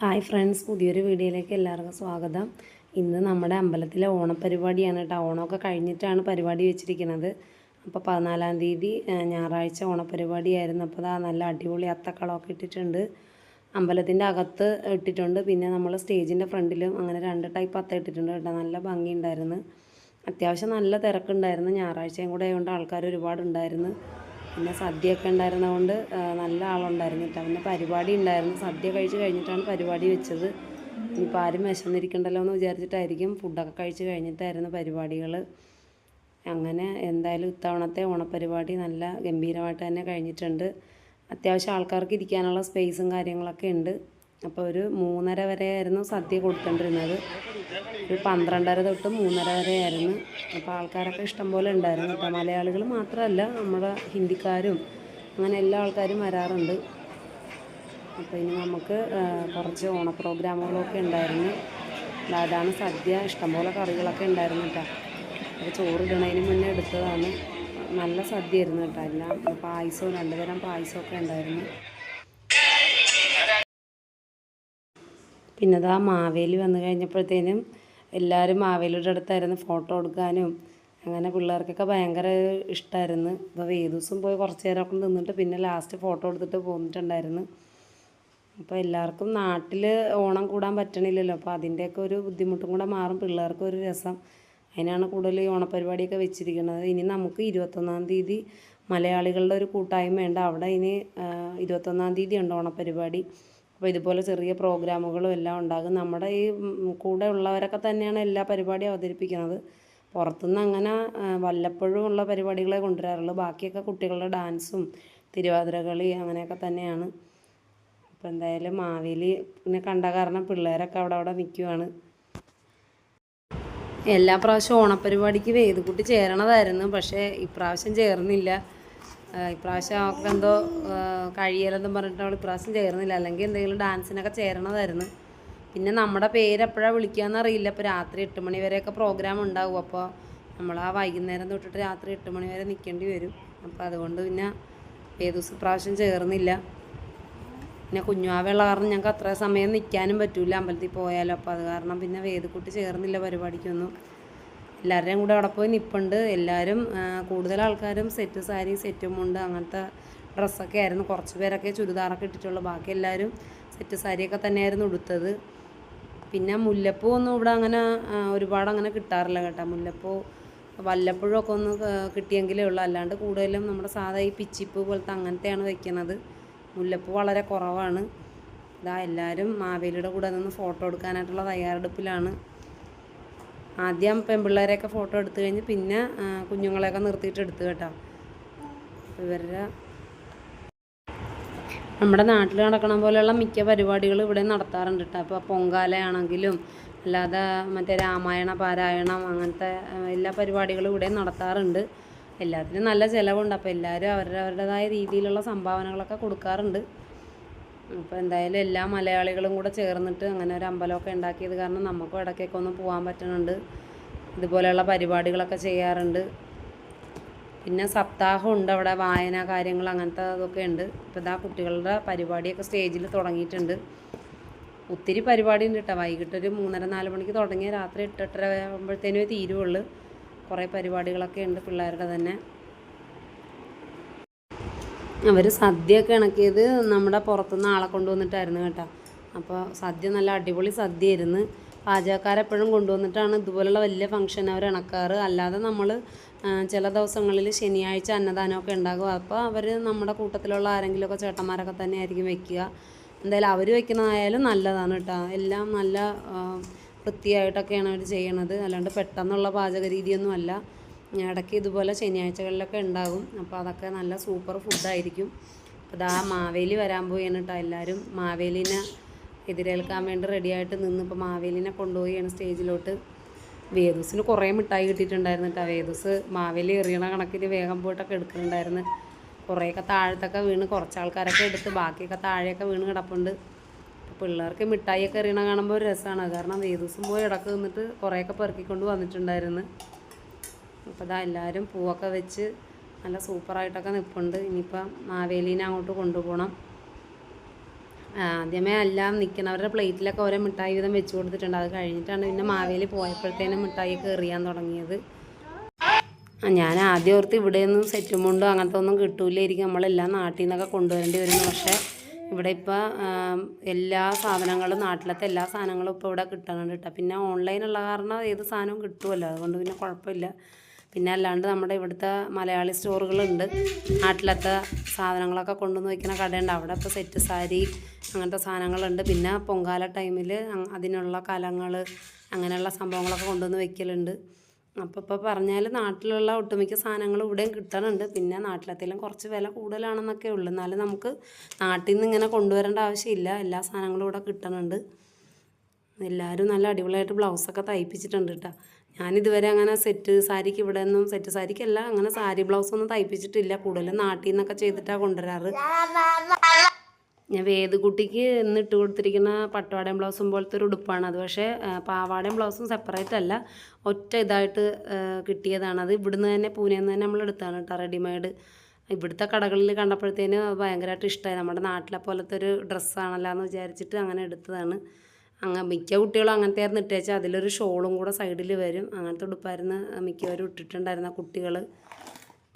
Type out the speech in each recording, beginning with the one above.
Hi friends പുതിയൊരു വീഡിയോയിലേക്ക് എല്ലാവർക്കും സ്വാഗതം. ഇന്ന് നമ്മുടെ അമ്പലത്തിലെ ഓണപ്പരിപാടിയാണ് കേട്ടോ. ഓണമൊക്കെ കഴിഞ്ഞിട്ടാണ് പരിപാടി വെച്ചിരിക്കുന്നത്. അപ്പോൾ പതിനാലാം തീയതി ഞായറാഴ്ച ഓണപ്പരിപാടിയായിരുന്നു അപ്പോൾ അതാ നല്ല അടിപൊളി അത്തക്കളമൊക്കെ ഇട്ടിട്ടുണ്ട്. അമ്പലത്തിന്റെ അകത്ത് ഇട്ടിട്ടുണ്ട്. പിന്നെ നമ്മൾ സ്റ്റേജിന്റെ ഫ്രണ്ടിലും അങ്ങനെ രണ്ട് ടൈപ്പ് അത്ത ഇട്ടിട്ടുണ്ട് കേട്ടോ. നല്ല ഭംഗിയുണ്ടായിരുന്നു. അത്യാവശ്യം നല്ല തിരക്കുണ്ടായിരുന്നു. ഞായറാഴ്ചയും കൂടെ ആയതുകൊണ്ട് ആൾക്കാർ ഒരുപാടുണ്ടായിരുന്നു. പിന്നെ സദ്യയൊക്കെ ഉണ്ടായിരുന്നതുകൊണ്ട് നല്ല ആളുണ്ടായിരുന്നു. കേട്ടോ പിന്നെ പരിപാടി ഉണ്ടായിരുന്നു. സദ്യ കഴിച്ച് കഴിഞ്ഞിട്ടാണ് പരിപാടി വെച്ചത്. ഇനിയിപ്പോൾ ആരും വിശന്നിരിക്കണ്ടല്ലോ എന്ന് വിചാരിച്ചിട്ടായിരിക്കും ഫുഡൊക്കെ കഴിച്ച് കഴിഞ്ഞിട്ടായിരുന്നു പരിപാടികൾ. അങ്ങനെ എന്തായാലും ഇത്തവണത്തെ ഓണപ്പരിപാടി നല്ല ഗംഭീരമായിട്ട് തന്നെ കഴിഞ്ഞിട്ടുണ്ട്. അത്യാവശ്യം ആൾക്കാർക്ക് ഇരിക്കാനുള്ള സ്പേസും കാര്യങ്ങളൊക്കെ ഉണ്ട്. അപ്പോൾ ഒരു മൂന്നര വരെയായിരുന്നു സദ്യ കൊടുക്കേണ്ടിരുന്നത് ഒരു പന്ത്രണ്ടര തൊട്ട് മൂന്നര വരെയായിരുന്നു. അപ്പോൾ ആൾക്കാരൊക്കെ ഇഷ്ടംപോലെ ഉണ്ടായിരുന്നു. കേട്ടോ മലയാളികൾ മാത്രമല്ല നമ്മുടെ ഹിന്ദിക്കാരും അങ്ങനെ എല്ലാ ആൾക്കാരും വരാറുണ്ട്. അപ്പോൾ ഇനി നമുക്ക് കുറച്ച് ഓണ പ്രോഗ്രാമുകളൊക്കെ ഉണ്ടായിരുന്നു. അതാണ് സദ്യ. ഇഷ്ടംപോലെ കറികളൊക്കെ ഉണ്ടായിരുന്നു കേട്ടോ. അത് ചോറിടണതിന് മുന്നേ എടുത്തതാണ്. നല്ല സദ്യ ആയിരുന്നു കേട്ടോ എല്ലാം. പായസവും രണ്ടുതരം പായസമൊക്കെ ഉണ്ടായിരുന്നു. പിന്നെ അതാ മാവേലി വന്നു കഴിഞ്ഞപ്പോഴത്തേനും എല്ലാവരും മാവേലിയുടെ അടുത്തായിരുന്നു ഫോട്ടോ എടുക്കാനും. അങ്ങനെ പിള്ളേർക്കൊക്കെ ഭയങ്കര ഇഷ്ടമായിരുന്നു ഇപ്പോൾ വേദൂസും പോയി കുറച്ച് നേരമൊക്കെ നിന്നിട്ട് പിന്നെ ലാസ്റ്റ് ഫോട്ടോ എടുത്തിട്ട് പോന്നിട്ടുണ്ടായിരുന്നു. അപ്പോൾ എല്ലാവർക്കും നാട്ടിൽ ഓണം കൂടാൻ പറ്റണില്ലല്ലോ. അപ്പോൾ അതിന്റെയൊക്കെ ഒരു ബുദ്ധിമുട്ടും കൂടെ മാറും. പിള്ളേർക്ക് ഒരു രസം. അതിനാണ് കൂടുതൽ ഈ ഓണപ്പരിപാടിയൊക്കെ വെച്ചിരിക്കുന്നത്. ഇനി നമുക്ക് ഇരുപത്തൊന്നാം തീയതി മലയാളികളുടെ ഒരു കൂട്ടായ്മ ഉണ്ട് അവിടെ ഇനി ഇരുപത്തൊന്നാം തീയതി ഉണ്ട് ഓണപ്പരിപാടി അപ്പോൾ ഇതുപോലെ ചെറിയ പ്രോഗ്രാമുകളും എല്ലാം ഉണ്ടാകും. നമ്മുടെ ഈ കൂടെ ഉള്ളവരൊക്കെ തന്നെയാണ് എല്ലാ പരിപാടിയും അവതരിപ്പിക്കുന്നത്. പുറത്തുനിന്ന് അങ്ങനെ വല്ലപ്പോഴും ഉള്ള പരിപാടികളെ കൊണ്ടുവരാറുള്ളൂ. ബാക്കിയൊക്കെ കുട്ടികളുടെ ഡാൻസും തിരുവാതിരകളി അങ്ങനെയൊക്കെ തന്നെയാണ്. അപ്പോൾ എന്തായാലും മാവേലി കണ്ട കാരണം പിള്ളേരൊക്കെ അവിടെ അവിടെ നിൽക്കുവാണ്. എല്ലാ പ്രാവശ്യവും ഓണപ്പരിപാടിക്ക് വേദക്കുട്ടി ചേരണതായിരുന്നു. പക്ഷേ ഇപ്രാവശ്യം ചേർന്നില്ല. ഇപ്രാവശ്യം അവൾക്ക് എന്തോ കഴിയലെന്നും പറഞ്ഞിട്ട് അവൾ ഇപ്രാവശ്യം ചേർന്നില്ല. അല്ലെങ്കിൽ എന്തെങ്കിലും ഡാൻസിനൊക്കെ ചേരണതായിരുന്നു. പിന്നെ നമ്മുടെ പേര് എപ്പോഴാണ് വിളിക്കുകയെന്ന് അറിയില്ല. ഇപ്പോൾ രാത്രി എട്ട് മണി വരെയൊക്കെ പ്രോഗ്രാം ഉണ്ടാവും. അപ്പോൾ നമ്മൾ ആ വൈകുന്നേരം തൊട്ടിട്ട് രാത്രി എട്ട് മണി വരെ നിൽക്കേണ്ടി വരും. അപ്പോൾ അതുകൊണ്ട് പിന്നെ ഏത് ദിവസം പ്രാവശ്യം ചേർന്നില്ല. പിന്നെ കുഞ്ഞുവാവയുള്ള കാരണം ഞങ്ങൾക്ക് അത്ര സമയം നിൽക്കാനും പറ്റില്ല അമ്പലത്തിൽ പോയാലോ. അപ്പോൾ അത് കാരണം പിന്നെ വേദക്കുട്ടി ചേർന്നില്ല പരിപാടിക്കൊന്നും. എല്ലാവരുടെയും കൂടെ അവിടെ പോയി നിൽപ്പുണ്ട് എല്ലാവരും കൂടുതൽ ആൾക്കാരും സെറ്റ് സാരി സെറ്റും മുണ്ട് അങ്ങനത്തെ ഡ്രസ്സൊക്കെ ആയിരുന്നു. കുറച്ച് പേരൊക്കെ ചുരിദാറൊക്കെ ഇട്ടിട്ടുള്ളൂ. ബാക്കി എല്ലാവരും സെറ്റ് സാരിയൊക്കെ തന്നെയായിരുന്നു ഉടുത്തത്. പിന്നെ മുല്ലപ്പൂ ഒന്നും ഇവിടെ അങ്ങനെ ഒരുപാട് അങ്ങനെ കിട്ടാറില്ല കേട്ടോ. മുല്ലപ്പൂ വല്ലപ്പോഴും ഒക്കെ ഒന്ന് കിട്ടിയെങ്കിലേ ഉള്ളൂ. അല്ലാണ്ട് കൂടുതലും നമ്മുടെ സാധാ ഈ പിച്ചിപ്പൂ പോലത്തെ അങ്ങനത്തെയാണ് വെക്കുന്നത് മുല്ലപ്പൂ വളരെ കുറവാണ്. ഇതാ എല്ലാവരും മാവേലിയുടെ കൂടെ നിന്ന് ഫോട്ടോ എടുക്കാനായിട്ടുള്ള തയ്യാറെടുപ്പിലാണ്. ആദ്യം പെൺപിള്ളേരെയൊക്കെ ഫോട്ടോ എടുത്തു കഴിഞ്ഞ് പിന്നെ കുഞ്ഞുങ്ങളെയൊക്കെ നിർത്തിയിട്ട് എടുത്തു കേട്ടോ. ഇവരുടെ നമ്മുടെ നാട്ടിൽ നടക്കണ പോലെയുള്ള മിക്ക പരിപാടികളും ഇവിടെ നടത്താറുണ്ട് കേട്ടോ. അപ്പോൾ പൊങ്കാലയാണെങ്കിലും അല്ലാതെ മറ്റേ രാമായണ പാരായണം അങ്ങനത്തെ എല്ലാ പരിപാടികളും ഇവിടെ നടത്താറുണ്ട്. എല്ലാത്തിനും നല്ല ചിലവുണ്ട്. അപ്പോൾ എല്ലാവരും അവരുടെ അവരുടേതായ രീതിയിലുള്ള സംഭാവനകളൊക്കെ കൊടുക്കാറുണ്ട്. അപ്പോൾ എന്തായാലും എല്ലാ മലയാളികളും കൂടെ ചേർന്നിട്ട് അങ്ങനെ ഒരു അമ്പലമൊക്കെ ഉണ്ടാക്കിയത് കാരണം നമുക്കും ഇടയ്ക്കൊക്കെ ഒന്ന് പോകാൻ പറ്റുന്നുണ്ട് ഇതുപോലെയുള്ള പരിപാടികളൊക്കെ ചെയ്യാറുണ്ട്. പിന്നെ സപ്താഹം ഉണ്ട് അവിടെ വായന കാര്യങ്ങൾ അങ്ങനത്തെ അതൊക്കെ ഉണ്ട്. ഇപ്പോൾ ഇതാ കുട്ടികളുടെ പരിപാടിയൊക്കെ സ്റ്റേജിൽ തുടങ്ങിയിട്ടുണ്ട്. ഒത്തിരി പരിപാടി ഉണ്ട് കേട്ടോ. വൈകിട്ട് ഒരു മൂന്നര നാല് മണിക്ക് തുടങ്ങിയ രാത്രി എട്ടെട്ടര ആകുമ്പോഴത്തേനും തീരുവുള്ളൂ കുറേ പരിപാടികളൊക്കെ ഉണ്ട് പിള്ളേരുടെ തന്നെ. അവർ സദ്യയൊക്കെ ഇണക്കിയത് നമ്മുടെ പുറത്തുനിന്ന് ആളെ കൊണ്ടുവന്നിട്ടായിരുന്നു കേട്ടോ. അപ്പോൾ സദ്യ നല്ല അടിപൊളി സദ്യയായിരുന്നു. പാചകക്കാരെപ്പോഴും കൊണ്ടുവന്നിട്ടാണ് ഇതുപോലുള്ള വലിയ ഫംഗ്ഷൻ അവർ ഇണക്കാറ്. അല്ലാതെ നമ്മൾ ചില ദിവസങ്ങളിൽ ശനിയാഴ്ച അന്നദാനമൊക്കെ ഉണ്ടാകും. അപ്പോൾ അവർ നമ്മുടെ കൂട്ടത്തിലുള്ള ആരെങ്കിലുമൊക്കെ ചേട്ടന്മാരൊക്കെ തന്നെ ആയിരിക്കും വെക്കുക. എന്തായാലും അവർ വെക്കുന്നതായാലും നല്ലതാണ് കേട്ടോ. എല്ലാം നല്ല വൃത്തിയായിട്ടൊക്കെയാണ് അവർ ചെയ്യണത്. അല്ലാണ്ട് പെട്ടെന്നുള്ള പാചക രീതിയൊന്നും അല്ല ഇടയ്ക്ക് ഇതുപോലെ ശനിയാഴ്ചകളിലൊക്കെ ഉണ്ടാകും. അപ്പോൾ അതൊക്കെ നല്ല സൂപ്പർ ഫുഡായിരിക്കും. അപ്പോൾ ഇതാ മാവേലി വരാൻ പോവുകയാണ് കേട്ടോ എല്ലാവരും. മാവേലിനെ എതിരേൽക്കാൻ വേണ്ടി റെഡിയായിട്ട് നിന്ന് ഇപ്പോൾ മാവേലിനെ കൊണ്ടുപോവുകയാണ് സ്റ്റേജിലോട്ട് വേദൂസിന് കുറേ മിഠായി കിട്ടിയിട്ടുണ്ടായിരുന്നു കേട്ടോ വേദൂസ് മാവേലി എറിയണ കണക്കിന് വേഗം പോയിട്ടൊക്കെ എടുക്കുന്നുണ്ടായിരുന്നു. കുറേയൊക്കെ താഴത്തൊക്കെ വീണ് കുറച്ച് ആൾക്കാരൊക്കെ എടുത്ത് ബാക്കിയൊക്കെ താഴെയൊക്കെ വീണ് കിടപ്പുണ്ട്. പിള്ളേർക്ക് മിഠായിയൊക്കെ എറിയണ കാണുമ്പോൾ ഒരു രസമാണ്. കാരണം വേദൂസും പോയി ഇടയ്ക്ക് നിന്നിട്ട് കുറേയൊക്കെ പെറുക്കിക്കൊണ്ട് വന്നിട്ടുണ്ടായിരുന്നു. അപ്പോൾ ഇതാ എല്ലാവരും പൂവൊക്കെ വെച്ച് നല്ല സൂപ്പറായിട്ടൊക്കെ നിൽപ്പുണ്ട് ഇനിയിപ്പം മാവേലീനെ അങ്ങോട്ട് കൊണ്ടുപോകണം ആദ്യമേ എല്ലാം നിൽക്കുന്നവരുടെ പ്ലേറ്റിലൊക്കെ ഓരോ മിഠായി വീതം വെച്ച് കൊടുത്തിട്ടുണ്ട്. അത് കഴിഞ്ഞിട്ടാണ് പിന്നെ മാവേലി പോയപ്പോഴത്തേനും മിഠായിയൊക്കെ എറിയാൻ തുടങ്ങിയത്. ഞാൻ ആദ്യം ഓർത്ത് ഇവിടെയൊന്നും സെറ്റും മുണ്ടും അങ്ങനത്തെ ഒന്നും കിട്ടൂലായിരിക്കും. നമ്മളെല്ലാം നാട്ടിൽ നിന്നൊക്കെ കൊണ്ടുവരേണ്ടി വരുന്നു. പക്ഷേ ഇവിടെ ഇപ്പോൾ എല്ലാ സാധനങ്ങളും നാട്ടിലത്തെ എല്ലാ സാധനങ്ങളും ഇപ്പോൾ ഇവിടെ കിട്ടുന്നുണ്ട് കേട്ടോ പിന്നെ ഓൺലൈനുള്ള കാരണം ഏത് സാധനവും കിട്ടുമല്ലോ അതുകൊണ്ട് പിന്നെ കുഴപ്പമില്ല. പിന്നെ അല്ലാണ്ട് നമ്മുടെ ഇവിടുത്തെ മലയാളി സ്റ്റോറുകളുണ്ട്. നാട്ടിലത്തെ സാധനങ്ങളൊക്കെ കൊണ്ടുവന്ന് വയ്ക്കുന്ന കടയുണ്ട്. അവിടെ ഇപ്പോൾ സെറ്റ് സാരി അങ്ങനത്തെ സാധനങ്ങളുണ്ട്. പിന്നെ പൊങ്കാല ടൈമിൽ അതിനുള്ള കലങ്ങൾ അങ്ങനെയുള്ള സംഭവങ്ങളൊക്കെ കൊണ്ടുവന്ന് വയ്ക്കലുണ്ട് അപ്പോൾ ഇപ്പോൾ പറഞ്ഞാൽ നാട്ടിലുള്ള ഒട്ടുമിക്ക സാധനങ്ങൾ ഇവിടെയും കിട്ടണുണ്ട്. പിന്നെ നാട്ടിലത്തേലും കുറച്ച് വില കൂടുതലാണെന്നൊക്കെ ഉള്ളൂ. എന്നാലും നമുക്ക് നാട്ടിൽ നിന്ന് ഇങ്ങനെ കൊണ്ടുവരേണ്ട ആവശ്യമില്ല. എല്ലാ സാധനങ്ങളും ഇവിടെ കിട്ടണുണ്ട്. എല്ലാവരും നല്ല അടിപൊളിയായിട്ട് ബ്ലൗസൊക്കെ തയ്പ്പിച്ചിട്ടുണ്ട് കേട്ടോ ഞാനിതുവരെ അങ്ങനെ സെറ്റ് സാരിക്ക് ഇവിടെ നിന്നും സെറ്റ് സാരിക്കല്ല അങ്ങനെ സാരി ബ്ലൗസൊന്നും തയ്പ്പിച്ചിട്ടില്ല. കൂടുതലും നാട്ടിൽ നിന്നൊക്കെ ചെയ്തിട്ടാണ് കൊണ്ടുവരാറ്. ഞാൻ വേദുകുട്ടിക്ക് ഇന്ന് ഇട്ട് കൊടുത്തിരിക്കുന്ന പട്ടുവാടയും ബ്ലൗസും പോലത്തെ ഒരു ഉടുപ്പാണ്. അത് പക്ഷേ പാവാടയും ബ്ലൗസും സെപ്പറേറ്റ് അല്ല. ഒറ്റ ഇതായിട്ട് കിട്ടിയതാണ്. അത് ഇവിടുന്ന് തന്നെ പൂനെയിൽ നിന്ന് തന്നെ നമ്മൾ എടുത്താണ് കേട്ടോ റെഡിമെയ്ഡ് ഇവിടുത്തെ കടകളിൽ കണ്ടപ്പോഴത്തേന് ഭയങ്കരമായിട്ട് ഇഷ്ടമായി നമ്മുടെ നാട്ടിലെ പോലത്തെ ഒരു ഡ്രസ്സാണല്ലോ എന്ന് വിചാരിച്ചിട്ട് അങ്ങനെ എടുത്തതാണ്. അങ്ങ് മിക്ക കുട്ടികളും അങ്ങനത്തെ ആയിരുന്നു ഇട്ടേച്ചാൽ അതിലൊരു ഷോളും കൂടെ സൈഡിൽ വരും. അങ്ങനത്തെ ഉടുപ്പായിരുന്നു മിക്കവരും ഇട്ടിട്ടുണ്ടായിരുന്ന കുട്ടികൾ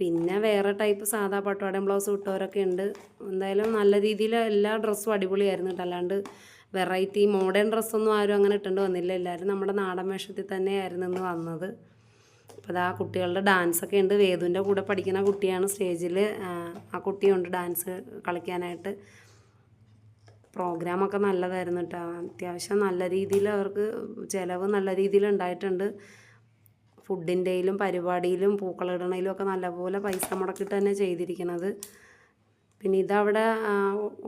പിന്നെ വേറെ ടൈപ്പ് സാധാ പട്ടുവാടയും ബ്ലൗസ് ഇട്ടവരൊക്കെ ഉണ്ട്. എന്തായാലും നല്ല രീതിയിൽ എല്ലാ ഡ്രസ്സും അടിപൊളിയായിരുന്നു കേട്ടോ. അല്ലാണ്ട് വെറൈറ്റി മോഡേൺ ഡ്രസ്സൊന്നും ആരും അങ്ങനെ ഇട്ടുകൊണ്ട് വന്നില്ല. എല്ലാവരും നമ്മുടെ നാടൻ വേഷത്തിൽ തന്നെയായിരുന്നു ഇന്ന് വന്നത്. അപ്പോൾ അതാ കുട്ടികളുടെ ഡാൻസൊക്കെ ഉണ്ട്. വേദുവിന്റെ കൂടെ പഠിക്കുന്ന കുട്ടിയാണ് സ്റ്റേജിൽ ആ കുട്ടിയുണ്ട് ഡാൻസ് കളിക്കാനായിട്ട്. പ്രോഗ്രാമൊക്കെ നല്ലതായിരുന്നു കേട്ടോ അത്യാവശ്യം നല്ല രീതിയിൽ അവർക്ക് ചിലവ് നല്ല രീതിയിൽ ഉണ്ടായിട്ടുണ്ട്. ഫുഡിന്റെയിലും പരിപാടിയിലും പൂക്കളിടണയിലും ഒക്കെ നല്ലപോലെ പൈസ മുടക്കിയിട്ട് തന്നെ ചെയ്തിരിക്കുന്നത് പിന്നെ ഇതവിടെ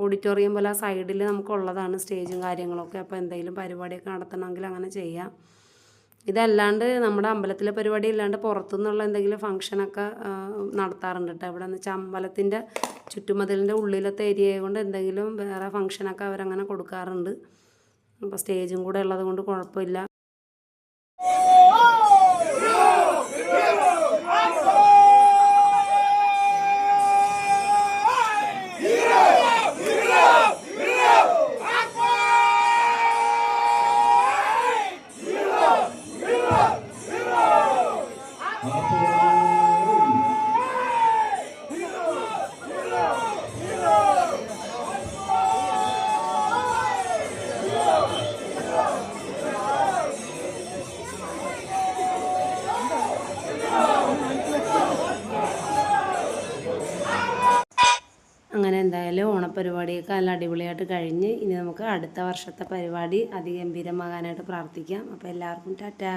ഓഡിറ്റോറിയം പോലെ സൈഡിൽ നമുക്കുള്ളതാണ് സ്റ്റേജും കാര്യങ്ങളൊക്കെ. അപ്പോൾ എന്തെങ്കിലും പരിപാടിയൊക്കെ നടത്തണമെങ്കിൽ അങ്ങനെ ചെയ്യാം. ഇതല്ലാണ്ട് നമ്മുടെ അമ്പലത്തിലെ പരിപാടി ഇല്ലാണ്ട് പുറത്തുനിന്നുള്ള എന്തെങ്കിലും ഫംഗ്ഷനൊക്കെ നടത്താറുണ്ട് കേട്ടോ. ഇവിടെ എന്ന് വെച്ചാൽ അമ്പലത്തിന്റെ ചുറ്റുമതിലിന്റെ ഉള്ളിലത്തെ ഏരിയ കൊണ്ട് എന്തെങ്കിലും വേറെ ഫംഗ്ഷനൊക്കെ അവരങ്ങനെ കൊടുക്കാറുണ്ട് അപ്പോൾ സ്റ്റേജും കൂടെ ഉള്ളത് കൊണ്ട് കുഴപ്പമില്ല അങ്ങനെ ഓണപ്പരിപാടിയൊക്കെ നല്ല അടിപൊളിയായിട്ട് കഴിഞ്ഞ് ഇനി നമുക്ക് അടുത്ത വർഷത്തെ പരിപാടി അതിഗംഭീരമാകാനായിട്ട് പ്രാർത്ഥിക്കാം. അപ്പോൾ എല്ലാവർക്കും ടാറ്റാ.